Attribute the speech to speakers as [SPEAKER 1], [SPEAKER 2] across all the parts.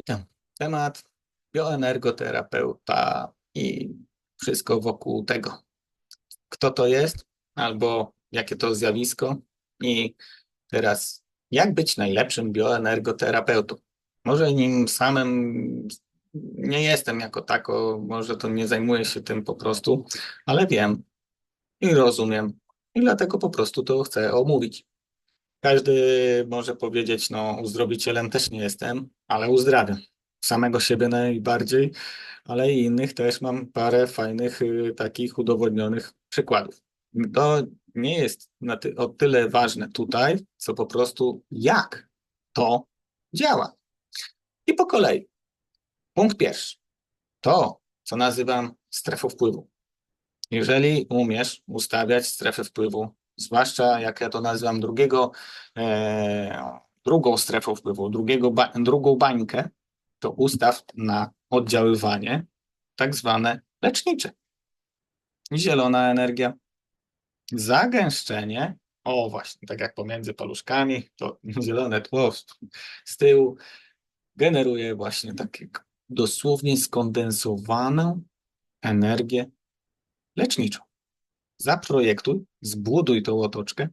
[SPEAKER 1] Witam. Temat bioenergoterapeuta i wszystko wokół tego. Kto to jest, albo jakie to zjawisko, i teraz jak być najlepszym bioenergoterapeutą. Może nim samym nie jestem jako tako, może to nie zajmuję się tym po prostu, ale wiem i rozumiem, i dlatego po prostu to chcę omówić. Każdy może powiedzieć, no uzdrowicielem też nie jestem, ale uzdrawiam. Samego siebie najbardziej, ale i innych też mam parę fajnych y, takich udowodnionych przykładów. To nie jest ty o tyle ważne tutaj, co po prostu jak to działa. I po kolei. Punkt pierwszy. To, co nazywam strefą wpływu. Jeżeli umiesz ustawiać strefę wpływu zwłaszcza jak ja to nazywam drugiego, e, drugą strefą wpływu, drugiego ba drugą bańkę, to ustaw na oddziaływanie tak zwane lecznicze. Zielona energia, zagęszczenie, o właśnie, tak jak pomiędzy paluszkami, to zielone tło z tyłu generuje właśnie takie dosłownie skondensowaną energię leczniczą. Zaprojektuj, zbuduj tą otoczkę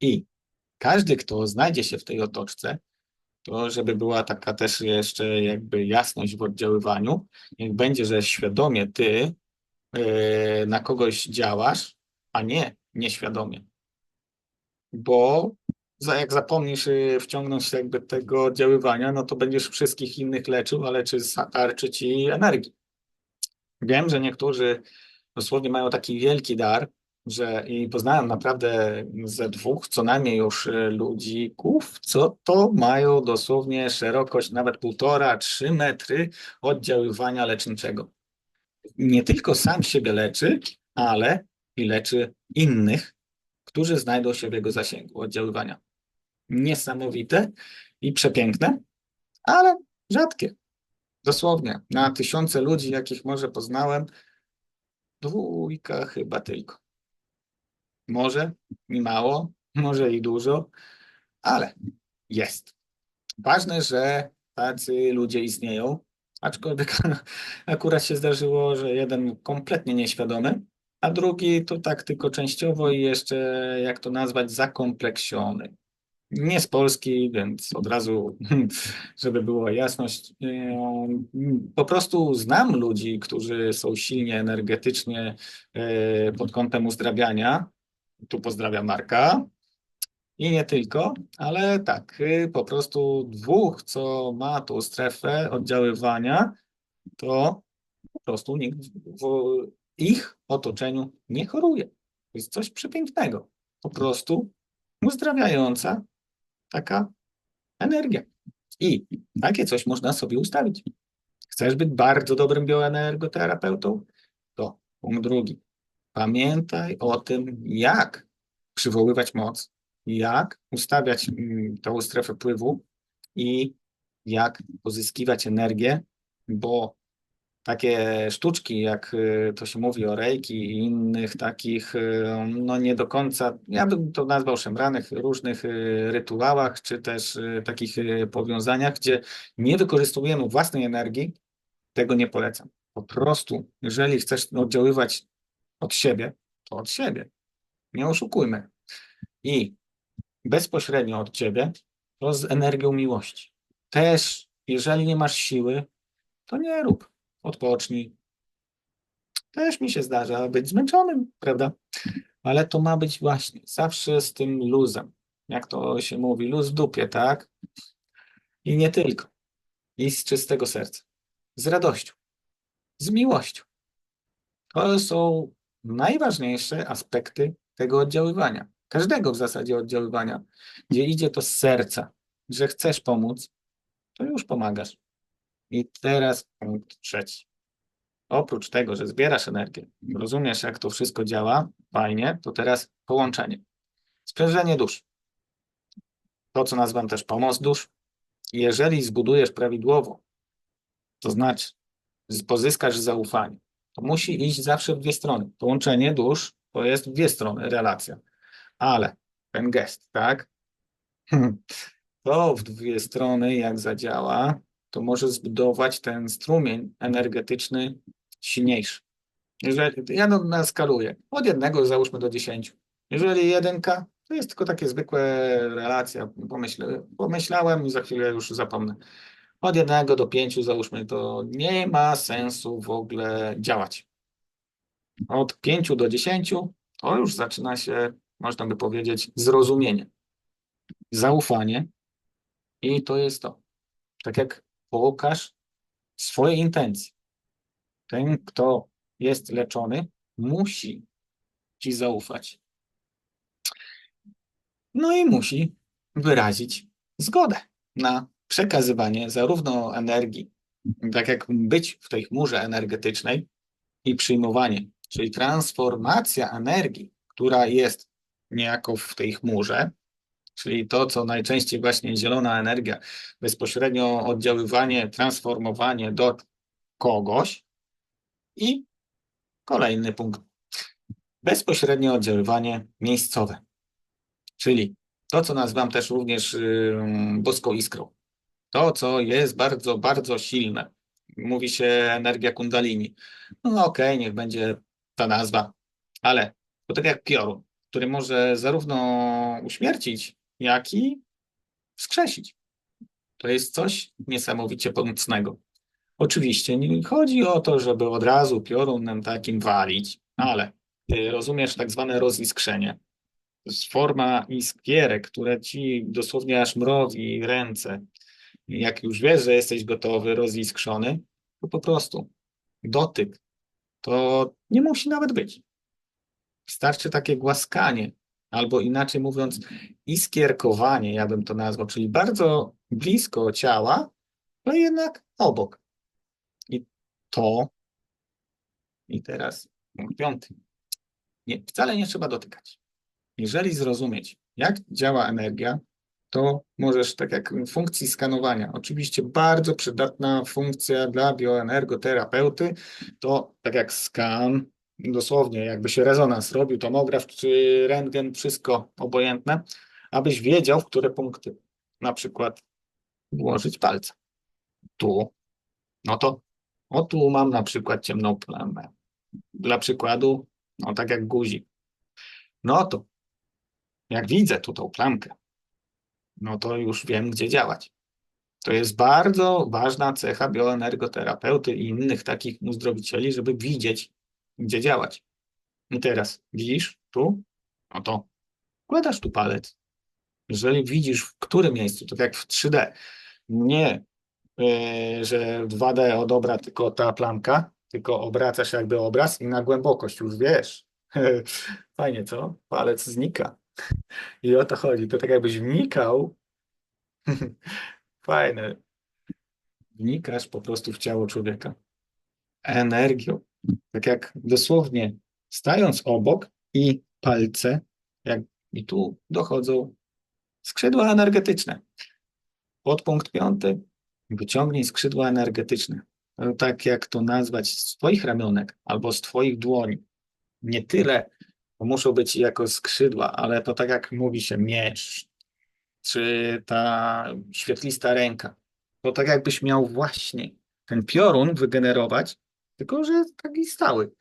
[SPEAKER 1] i każdy, kto znajdzie się w tej otoczce, to żeby była taka też jeszcze jakby jasność w oddziaływaniu, niech będzie, że świadomie ty yy, na kogoś działasz, a nie nieświadomie. Bo jak zapomnisz yy, wciągnąć jakby tego oddziaływania, no to będziesz wszystkich innych leczył, ale czy starczy ci energii. Wiem, że niektórzy dosłownie mają taki wielki dar, że i poznałem naprawdę ze dwóch co najmniej już e, ludzików, co to mają dosłownie szerokość nawet półtora, trzy metry oddziaływania leczniczego. Nie tylko sam siebie leczy, ale i leczy innych, którzy znajdą się w jego zasięgu oddziaływania. Niesamowite i przepiękne, ale rzadkie. Dosłownie na tysiące ludzi, jakich może poznałem, Dwójka chyba tylko. Może i mało, może i dużo, ale jest. Ważne, że tacy ludzie istnieją, aczkolwiek akurat się zdarzyło, że jeden kompletnie nieświadomy, a drugi to tak tylko częściowo i jeszcze, jak to nazwać, zakompleksiony nie z Polski, więc od razu, żeby była jasność, po prostu znam ludzi, którzy są silnie energetycznie e, pod kątem uzdrawiania. Tu pozdrawiam Marka. I nie tylko, ale tak, y, po prostu dwóch, co ma tą strefę oddziaływania, to po prostu nikt w ich otoczeniu nie choruje. To jest coś przepięknego. Po prostu uzdrawiająca taka energia. I takie coś można sobie ustawić. Chcesz być bardzo dobrym bioenergoterapeutą? To punkt drugi. Pamiętaj o tym, jak przywoływać moc, jak ustawiać mm, tą strefę wpływu i jak pozyskiwać energię, bo takie sztuczki, jak y, to się mówi o rejki i innych takich, y, no nie do końca, ja bym to nazwał szemranych, różnych y, rytuałach, czy też takich powiązaniach, gdzie nie wykorzystujemy własnej energii, tego nie polecam. Po prostu, jeżeli chcesz oddziaływać od siebie, to od siebie. Nie oszukujmy. I bezpośrednio od ciebie, to z energią miłości. Też, jeżeli nie masz siły, to nie rób odpocznij. Też mi się zdarza być zmęczonym, prawda? Ale to ma być właśnie zawsze z tym luzem. Jak to się mówi, luz w dupie, tak? I nie tylko. I z czystego serca. Z radością. Z miłością. To są najważniejsze aspekty tego oddziaływania. Każdego w zasadzie oddziaływania, gdzie idzie to z serca, że chcesz pomóc, to już pomagasz. I teraz punkt trzeci. Oprócz tego, że zbierasz energię, rozumiesz, jak to wszystko działa, fajnie, to teraz połączenie. Sprężenie dusz. To, co nazywam też pomoc dusz. Jeżeli zbudujesz prawidłowo, to znaczy pozyskasz zaufanie, musi iść zawsze w dwie strony. Połączenie dusz to jest w dwie strony relacja. Ale ten gest, tak? To w dwie strony, jak zadziała, to może zbudować ten strumień energetyczny silniejszy. Jeżeli, ja no, naskaluję od jednego załóżmy do dziesięciu. Jeżeli jedynka, to jest tylko takie zwykłe relacja. Pomyśl, pomyślałem i za chwilę już zapomnę. Od jednego do pięciu załóżmy, to nie ma sensu w ogóle działać. Od pięciu do dziesięciu to już zaczyna się, można by powiedzieć, zrozumienie, zaufanie i to jest to. Tak jak pokaż swoje intencje. Ten, kto jest leczony, musi ci zaufać. No i musi wyrazić zgodę na przekazywanie zarówno energii, tak jak być w tej chmurze energetycznej i przyjmowanie, czyli transformacja energii, która jest niejako w tej chmurze, czyli to, co najczęściej właśnie zielona energia, bezpośrednio oddziaływanie, transformowanie do kogoś i kolejny punkt, bezpośrednie oddziaływanie miejscowe, czyli to, co nazywam też również yy, boską iskrą. To, co jest bardzo, bardzo silne. Mówi się energia kundalini. No okej, okay, niech będzie ta nazwa, ale to tak jak piorun, który może zarówno uśmiercić, jak i wskrzesić. To jest coś niesamowicie pomocnego. Oczywiście nie chodzi o to, żeby od razu piorunem takim walić, ale rozumiesz tak zwane roziskrzenie. To forma iskierek, które ci dosłownie aż mrowi ręce. Jak już wiesz, że jesteś gotowy, roziskrzony, to po prostu dotyk. To nie musi nawet być. Wystarczy takie głaskanie, albo inaczej mówiąc, iskierkowanie, ja bym to nazwał, czyli bardzo blisko ciała, no jednak obok. I to, i teraz punkt piąty. Nie, wcale nie trzeba dotykać. Jeżeli zrozumieć, jak działa energia, to możesz, tak jak funkcji skanowania, oczywiście bardzo przydatna funkcja dla bioenergoterapeuty, to tak jak skan, dosłownie jakby się rezonans robił, tomograf czy rentgen, wszystko obojętne, abyś wiedział, w które punkty na przykład włożyć palce. Tu, no to o tu mam na przykład ciemną plamę. Dla przykładu, no tak jak guzik. No to jak widzę tu tą plamkę, no to już wiem, gdzie działać. To jest bardzo ważna cecha bioenergoterapeuty i innych takich uzdrowicieli, żeby widzieć, gdzie działać. I teraz widzisz tu, no to wkładasz tu palec. Jeżeli widzisz w którym miejscu, to tak jak w 3D, nie, yy, że 2D odobra tylko ta plamka, tylko obracasz jakby obraz i na głębokość już wiesz. Fajnie, co? Palec znika. I o to chodzi. To tak jakbyś wnikał. Fajne. Wnikasz po prostu w ciało człowieka. Energią. Tak jak dosłownie stając obok i palce, jak i tu dochodzą skrzydła energetyczne. Podpunkt piąty. Wyciągnij skrzydła energetyczne. No, tak jak to nazwać z Twoich ramionek albo z Twoich dłoni. Nie tyle muszą być jako skrzydła, ale to tak jak mówi się miecz, czy ta świetlista ręka, to tak jakbyś miał właśnie ten piorun wygenerować, tylko że taki stały.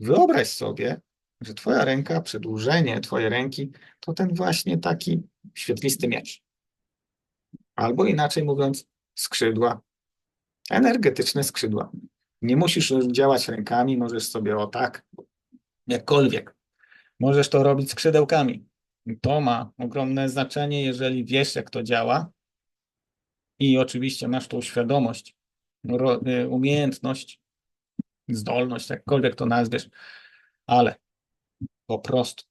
[SPEAKER 1] Wyobraź sobie, że twoja ręka, przedłużenie twojej ręki, to ten właśnie taki świetlisty miecz. Albo inaczej mówiąc, skrzydła, energetyczne skrzydła. Nie musisz działać rękami, możesz sobie o tak, jakkolwiek. Możesz to robić skrzydełkami. To ma ogromne znaczenie, jeżeli wiesz, jak to działa i oczywiście masz tą świadomość, y, umiejętność, zdolność, jakkolwiek to nazwiesz, ale po prostu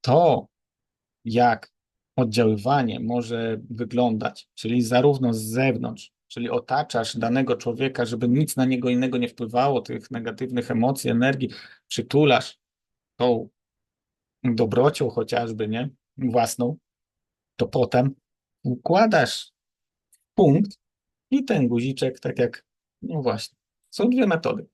[SPEAKER 1] to, jak oddziaływanie może wyglądać, czyli zarówno z zewnątrz, czyli otaczasz danego człowieka, żeby nic na niego innego nie wpływało, tych negatywnych emocji, energii, przytulasz, tą dobrocią chociażby, nie, własną, to potem układasz punkt i ten guziczek, tak jak, no właśnie, są dwie metody.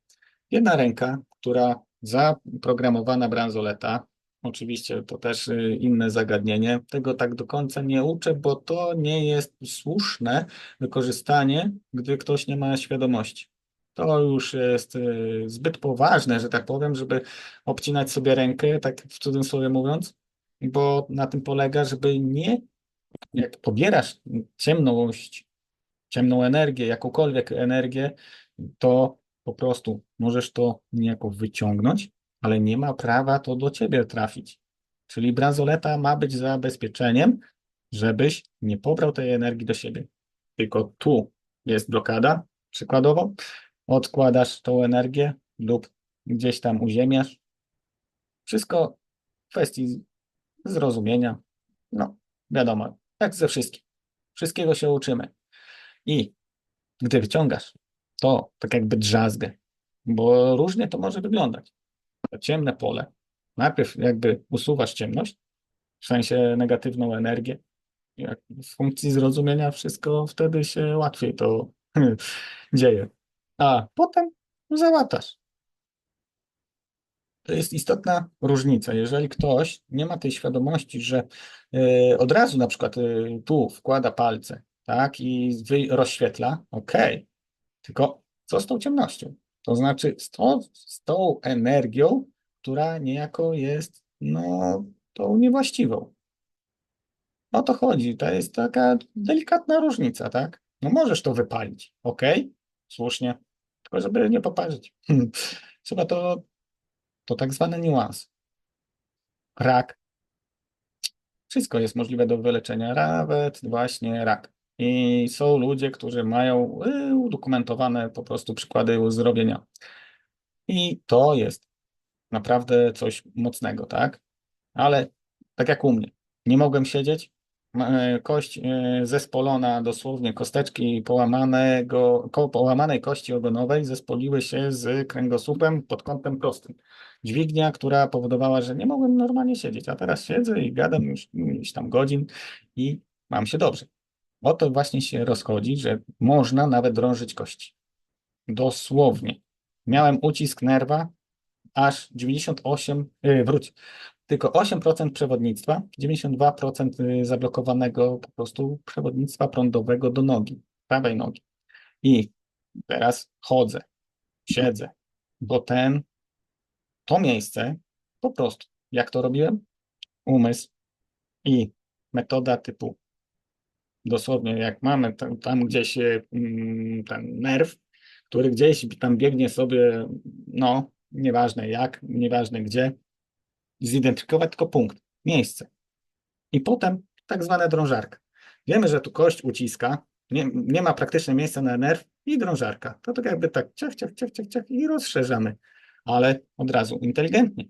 [SPEAKER 1] Jedna ręka, która zaprogramowana bransoleta, Oczywiście to też y, inne zagadnienie. Tego tak do końca nie uczę, bo to nie jest słuszne wykorzystanie, gdy ktoś nie ma świadomości. To już jest y, zbyt poważne, że tak powiem, żeby obcinać sobie rękę, tak w cudzysłowie mówiąc, bo na tym polega, żeby nie, jak pobierasz ciemność, ciemną energię, jakąkolwiek energię, to po prostu możesz to niejako wyciągnąć, ale nie ma prawa to do ciebie trafić. Czyli bransoleta ma być zabezpieczeniem, żebyś nie pobrał tej energii do siebie. Tylko tu jest blokada, przykładowo, odkładasz tą energię lub gdzieś tam uziemiasz. Wszystko w kwestii zrozumienia. No, wiadomo, jak ze wszystkim. Wszystkiego się uczymy. I gdy wyciągasz to, tak jakby drzazgę, bo różnie to może wyglądać. To ciemne pole. Najpierw jakby usuwasz ciemność, w sensie negatywną energię. Jak w funkcji zrozumienia wszystko wtedy się łatwiej to dzieje. A potem załatasz. To jest istotna różnica. Jeżeli ktoś nie ma tej świadomości, że y, od razu na przykład y, tu wkłada palce, tak, i rozświetla, ok, tylko co z tą ciemnością? To znaczy z tą, z tą energią, która niejako jest no, tą niewłaściwą. O to chodzi. To jest taka delikatna różnica, tak? No możesz to wypalić, ok, słusznie, żeby nie poparzyć. Trzeba to, to tak zwane niuanse. Rak. Wszystko jest możliwe do wyleczenia, nawet właśnie rak. I są ludzie, którzy mają y, udokumentowane po prostu przykłady uzdrowienia. I to jest naprawdę coś mocnego, tak? Ale tak jak u mnie, nie mogłem siedzieć, kość e, zespolona, dosłownie kosteczki połamanego, połamanej kości ogonowej zespoliły się z kręgosłupem pod kątem prostym. Dźwignia, która powodowała, że nie mogłem normalnie siedzieć, a teraz siedzę i gadam już ileś tam godzin i mam się dobrze. O to właśnie się rozchodzi, że można nawet drążyć kości. Dosłownie. Miałem ucisk nerwa aż 98, yy, wróć, tylko 8% przewodnictwa, 92% y, zablokowanego po prostu przewodnictwa prądowego do nogi, prawej nogi. I teraz chodzę, siedzę, bo ten, to miejsce po prostu, jak to robiłem? Umysł i metoda typu dosłownie jak mamy tam, tam gdzieś mm, ten nerw, który gdzieś tam biegnie sobie, no, nieważne jak, nieważne gdzie, zidentyfikować tylko punkt, miejsce. I potem tak zwana drążarka. Wiemy, że tu kość uciska, nie, nie ma praktycznie miejsca na nerw i drążarka. To tak jakby tak ciach, ciach, ciach, ciach, ciach i rozszerzamy, ale od razu inteligentnie.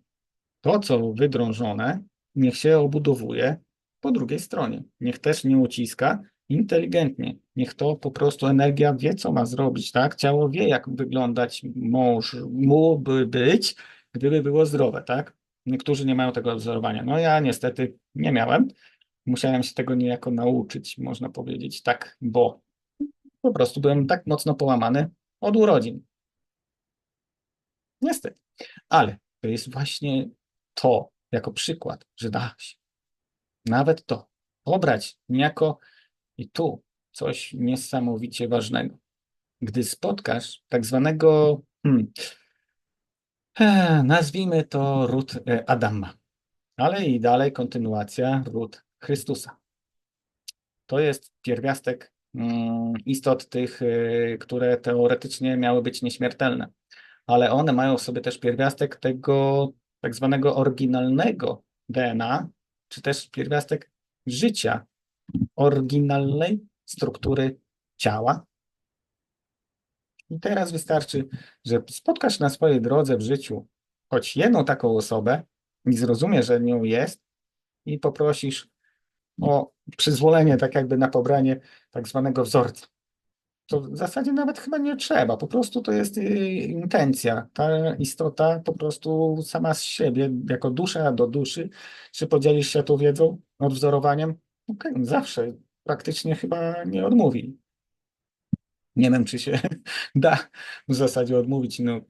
[SPEAKER 1] To, co wydrążone, niech się obudowuje po drugiej stronie. Niech też nie uciska inteligentnie. Niech to po prostu energia wie, co ma zrobić, tak? Ciało wie, jak wyglądać może, mógłby być, gdyby było zdrowe, tak? Niektórzy nie mają tego wzorowania. No ja niestety nie miałem. Musiałem się tego niejako nauczyć, można powiedzieć, tak, bo po prostu byłem tak mocno połamany od urodzin. Niestety. Ale to jest właśnie to, jako przykład, że da się nawet to pobrać niejako i tu coś niesamowicie ważnego. Gdy spotkasz tak zwanego, hmm, nazwijmy to ród e, Adama, ale i dalej kontynuacja ród Chrystusa. To jest pierwiastek mm, istot tych, e, które teoretycznie miały być nieśmiertelne, ale one mają w sobie też pierwiastek tego tak zwanego oryginalnego DNA, czy też pierwiastek życia, oryginalnej struktury ciała. I teraz wystarczy, że spotkasz na swojej drodze w życiu choć jedną taką osobę i zrozumiesz, że nią jest i poprosisz o przyzwolenie, tak jakby na pobranie tak zwanego wzorca. To w zasadzie nawet chyba nie trzeba, po prostu to jest y, intencja. Ta istota po prostu sama z siebie, jako dusza do duszy, czy podzielisz się tą wiedzą, odwzorowaniem? Okej, zawsze praktycznie chyba nie odmówi. Nie wiem, czy się da w zasadzie odmówić. No,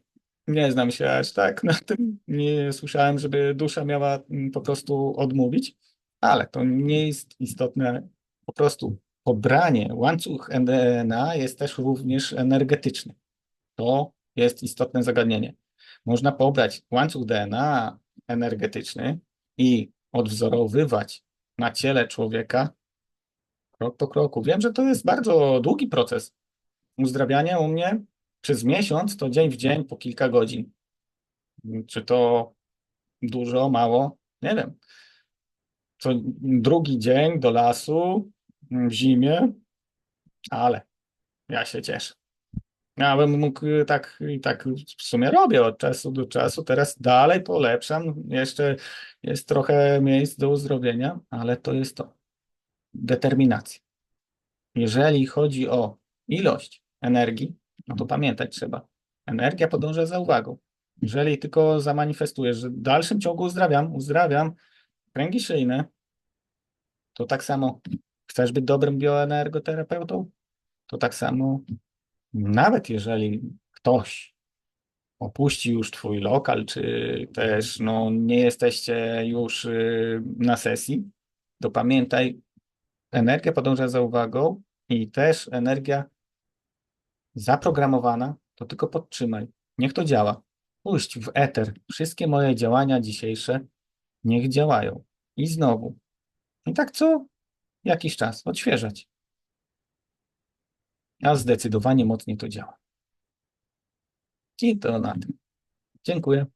[SPEAKER 1] Nie znam się aż tak na tym. Nie słyszałem, żeby dusza miała mm, po prostu odmówić, ale to nie jest istotne. Po prostu pobranie łańcuch DNA jest też również energetyczny. To jest istotne zagadnienie. Można pobrać łańcuch DNA energetyczny i odwzorowywać na ciele człowieka krok po kroku. Wiem, że to jest bardzo długi proces. Uzdrawianie u mnie przez miesiąc to dzień w dzień po kilka godzin. Czy to dużo, mało? Nie wiem. Co drugi dzień do lasu w zimie, ale ja się cieszę. Ja bym mógł y, tak i tak w sumie robię od czasu do czasu. Teraz dalej polepszam. Jeszcze jest trochę miejsc do uzdrowienia, ale to jest to. Determinacja. Jeżeli chodzi o ilość energii, no to pamiętać trzeba. Energia podąża za uwagą. Jeżeli tylko zamanifestujesz, że w dalszym ciągu uzdrawiam, uzdrawiam kręgi szyjne, to tak samo chcesz być dobrym bioenergoterapeutą, to tak samo nawet jeżeli ktoś opuści już twój lokal, czy też no, nie jesteście już y, na sesji, to pamiętaj, energia podąża za uwagą i też energia zaprogramowana, to tylko podtrzymaj. Niech to działa. Puść w eter wszystkie moje działania dzisiejsze, niech działają. I znowu. I tak co jakiś czas odświeżać. A zdecydowanie mocniej to działa. I to na tym. Dziękuję.